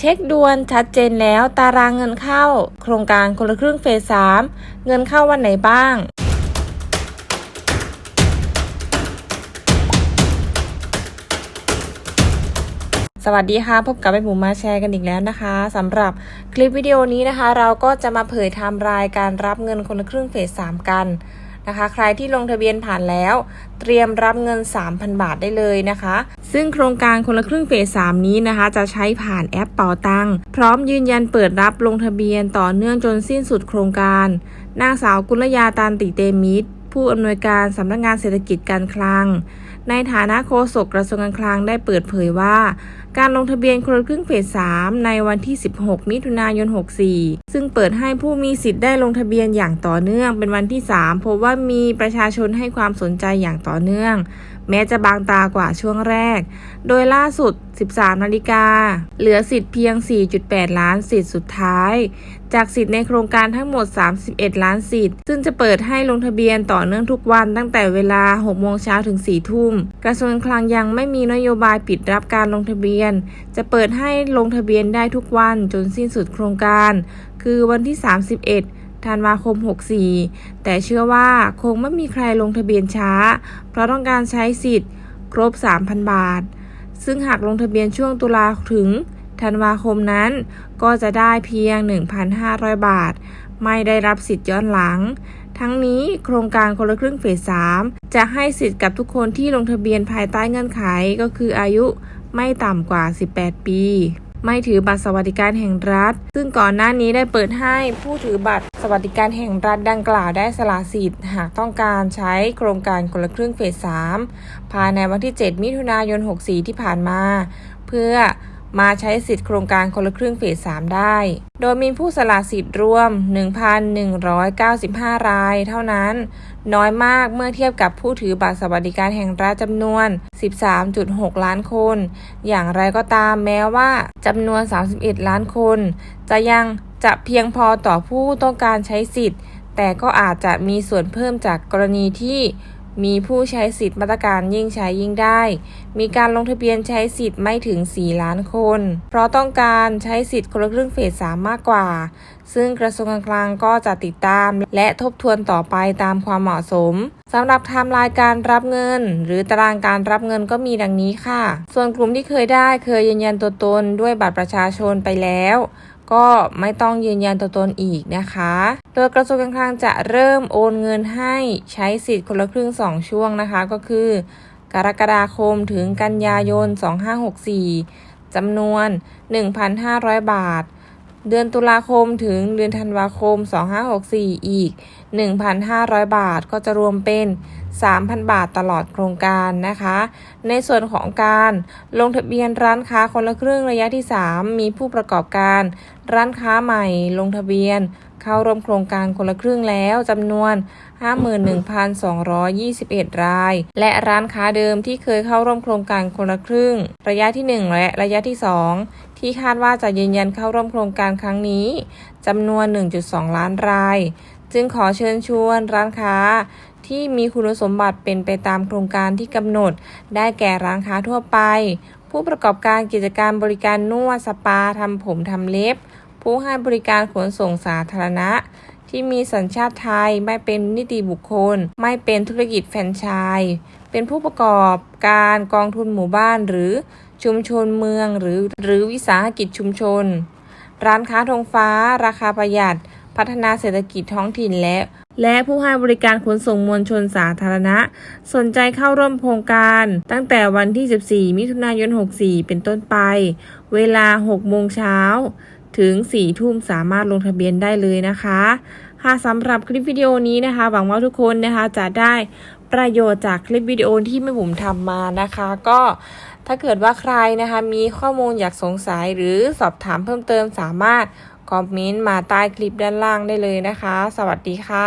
เช็คด่วนชัดเจนแล้วตารางเงินเข้า โครงการคนละครึ่งเฟส 3 เงินเข้าวันไหนบ้าง สวัสดีค่ะพบกับแม่หมูมาแชร์กันอีกแล้วนะคะสำหรับคลิปวิดีโอนี้นะคะ เราก็จะมาเผยไทม์รายการรับเงินคนละครึ่งเฟส 3 กันนะคะ ใครที่ลงทะเบียนผ่านแล้ว เตรียมรับเงิน 3,000 บาทได้เลยนะคะ ซึ่งโครงการคนละครึ่งเฟส 3 นี้นะคะ จะใช้ผ่านแอปเป๋าตังพร้อมยืนยันเปิดรับลงทะเบียนต่อเนื่องจนสิ้นสุดโครงการ นางสาวกุลยาตานติเตมิตรผู้อำนวยการสำนักงานเศรษฐกิจการคลัง ในฐานะโฆษกกระทรวงการคลังได้เปิดเผยว่า การลงทะเบียนคนละครึ่งเฟส 3 ในวันที่ 16 มิถุนายน 64 ซึ่งเปิดให้ผู้มีสิทธิ์ได้ลงทะเบียนอย่างต่อเนื่อง เป็นวันที่ 3 พบว่ามีประชาชนให้ความสนใจอย่างต่อเนื่อง แม้จะบางตากว่าช่วงแรก โดยล่าสุด 13 นาฬิกา เหลือสิทธิ์เพียง 4.8 ล้านสิทธิ์สุดท้าย จากสิทธิ์ในโครงการทั้งหมด 31 ล้านสิทธิ์ ซึ่งจะเปิดให้ลงทะเบียนต่อเนื่องทุกวันตั้งแต่เวลา 6 โมงเช้าถึง 4 ทุ่ม กระทรวงคลังยังไม่มีนโยบายปิดรับการลงทะเบียน จะเปิดให้ลงทะเบียนได้ทุกวันจนสิ้นสุดโครงการคือวันที่ 31 ธันวาคม 64 แต่เชื่อว่าคงไม่มีใครลงทะเบียนช้า เพราะต้องการใช้สิทธิ์ ครบ 3,000 บาท ซึ่งหากลงทะเบียนช่วงตุลาถึงธันวาคมนั้น ก็จะได้เพียง 1,500 บาท ไม่ได้รับสิทธิ์ย้อนหลัง ทั้งนี้โครงการคนละครึ่งเฟส 3 จะให้สิทธิ์กับทุกคนที่ลงทะเบียนภายใต้เงื่อนไขก็คืออายุไม่ต่ำกว่า 18 ปี ไม่ถือบัตรสวัสดิการแห่งรัฐ ซึ่งก่อนหน้านี้ได้เปิดให้ผู้ถือบัตรสวัสดิการแห่งรัฐดังกล่าวได้สละสิทธิ์ หากต้องการใช้โครงการคนละครึ่งเฟส 3 ภายในวันที่ 7 มิถุนายน 64 ที่ผ่านมา เพื่อ มาใช้สิทธิ์โครงการคนละครึ่งเฟส 3 ได้ โดยมีผู้สละสิทธิ์รวม 1,195 รายเท่านั้น น้อยมากเมื่อเทียบกับผู้ถือบัตรสวัสดิการแห่งรัฐจำนวน 13.6 ล้านคน อย่างไรก็ตามแม้ว่าจำนวน 31 ล้านคน จะยังจะเพียงพอต่อผู้ต้องการใช้สิทธิ์ แต่ก็อาจจะมีส่วนเพิ่มจากกรณีที่ มีผู้ใช้สิทธิ์มาตรการยิ่งใช้ยิ่งได้ มีการลงทะเบียนใช้สิทธิ์ไม่ถึง 4 ล้านคน เพราะต้องการใช้สิทธิ์คนละครึ่งเฟส 3 มากกว่า ซึ่งกระทรวงการคลังก็จะติดตาม และทบทวนต่อไปตามความเหมาะสมสำหรับไทม์ไลน์การรับเงิน หรือตารางการรับเงินก็มีดังนี้ค่ะ ส่วนกลุ่มที่เคยได้เคยยืนยันตัวตนด้วยบัตรประชาชนไปแล้ว ก็ไม่ต้องยืนยันตัวตนอีกนะคะ โดยกระทรวงการคลังจะเริ่มโอนเงินให้ใช้สิทธิ์คนละครึ่ง 2 ช่วงนะคะ ก็คือ กรกฎาคมถึงกันยายน 2564จำนวน 1,500 บาท เดือนตุลาคมถึงเดือนธันวาคม 2564 อีก 1,500 บาทก็จะรวมเป็น 3,000 บาทตลอดโครงการนะคะ ในส่วนของการลงทะเบียนร้านค้าคนละครึ่งระยะที่ 3 มีผู้ประกอบการ ร้านค้าใหม่ลงทะเบียน เข้าร่วมโครงการคนละครึ่งแล้วจำนวน 51,221 ราย และร้านค้าเดิมที่เคยเข้าร่วมโครงการคนละครึ่ง ระยะที่ 1 และระยะที่ 2ที่คาดว่าจะยืนยันเข้าร่วมโครงการครั้งนี้จำนวน 1.2 ล้านราย จึงขอเชิญชวนร้านค้าที่มีคุณสมบัติเป็นไปตามโครงการที่กำหนด ได้แก่ร้านค้าทั่วไป ผู้ประกอบการกิจการบริการนวดสปาทำผมทำเล็บ ผู้ให้บริการขนส่งสาธารณะ ที่มีสัญชาติไทยไม่เป็นนิติบุคคล ไม่เป็นธุรกิจแฟรนไชส์เป็นผู้ประกอบการกองทุนหมู่บ้านหรือ ชุมชนเมืองหรือหรือวิสาหกิจชุมชน ร้านค้าธงฟ้า ราคาประหยัด พัฒนาเศรษฐกิจท้องถิ่นและ และผู้ให้บริการขนส่งมวลชนสาธารณะ สนใจเข้าร่วมโครงการ ตั้งแต่วันที่ 14 มิถุนายน 64 เป็นต้นไป เวลา 6 โมงเช้า ถึง 4 ทุ่มสามารถลงทะเบียนได้เลยนะคะ ค่ะสำหรับคลิปวิดีโอนี้นะคะ หวังว่าทุกคนนะคะจะได้ประโยชน์จากคลิปวิดีโอที่แม่บุ๋มทำมานะคะ ก็ถ้าเกิดว่าใครนะคะมีข้อมูลอยากสงสัยหรือสอบถามเพิ่มเติมสามารถคอมเมนต์มาใต้คลิปด้านล่างได้เลยนะคะ สวัสดีค่ะ